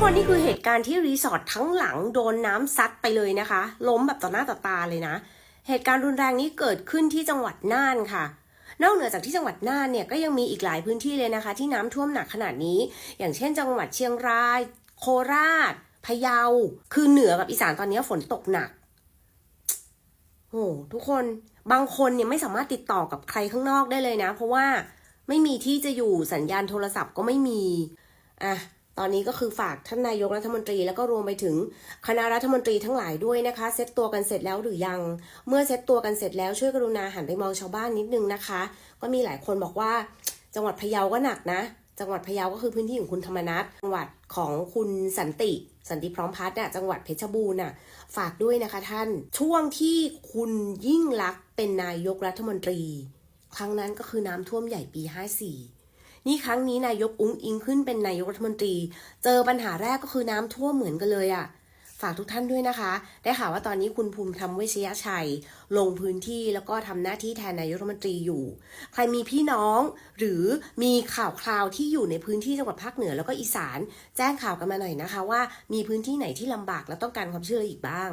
คนนี่คือเหตุการณ์ที่รีสอร์ททั้งหลังโดนน้ำซัดไปเลยนะคะ ล้มแบบต่อหน้าต่อตาเลยนะ เหตุการณ์รุนแรงนี้เกิดขึ้นที่จังหวัดน่านค่ะ นอกเหนือจากที่จังหวัดน่านเนี่ยก็ยังมีอีกหลายพื้นที่เลยนะคะ ที่น้ำท่วมหนักขนาดนี้ อย่างเช่น จังหวัดเชียงราย โคราชพะเยา คือเหนือกับอีสานตอนนี้ฝนตกหนักโอ้ทุกคนบางคนเนี่ยไม่สามารถติดต่อกับใครข้างนอกได้เลยนะ เพราะว่าไม่มีที่จะอยู่สัญญาณโทรศัพท์ก็ไม่มีอะ ตอนนี้ก็คือฝากท่านนายกรัฐมนตรีแล้วก็รวมไปถึงคณะรัฐมนตรีทั้งหลายด้วยนะคะเซตตัวกันเสร็จแล้วหรือยัง เมื่อเซตตัวกันเสร็จแล้วช่วยกรุณาหันไปมองชาวบ้านนิดนึงนะคะ ก็มีหลายคนบอกว่า จังหวัดพะเยาก็หนักนะ จังหวัดพะเยาก็คือพื้นที่ของคุณธรรมนัฐจังหวัดของคุณสันติสันติพร้อมพัฒน์น่ะจังหวัดเพชรบูรณ์น่ะฝากด้วยนะคะท่านช่วงที่คุณยิ่งลักษณ์เป็นนายกรัฐมนตรี ครั้งนั้นก็คือน้ำท่วมใหญ่ปี 54 นี่ครั้งนี้นายกอุ้งอิงขึ้นเป็นนายกรัฐมนตรี เจอปัญหาแรกก็คือน้ำท่วมเหมือนกันเลยอะ่ะฝากทุกท่านด้วยนะคะ ได้ข่าวว่าตอนนี้คุณภูมิธรรมเวชยชัย ลงพื้นที่แล้วก็ทำหน้าที่แทนนายกรัฐมนตรีอยู่ ใครมีพี่น้อง หรือมีข่าวคราวที่อยู่ในพื้นที่จังหวัดภาคเหนือแล้วก็อีสาน แจ้งข่าวกันมาหน่อยนะคะว่ามีพื้นที่ไหนที่ลำบากและต้องการความช่วยเหลืออีกบ้าง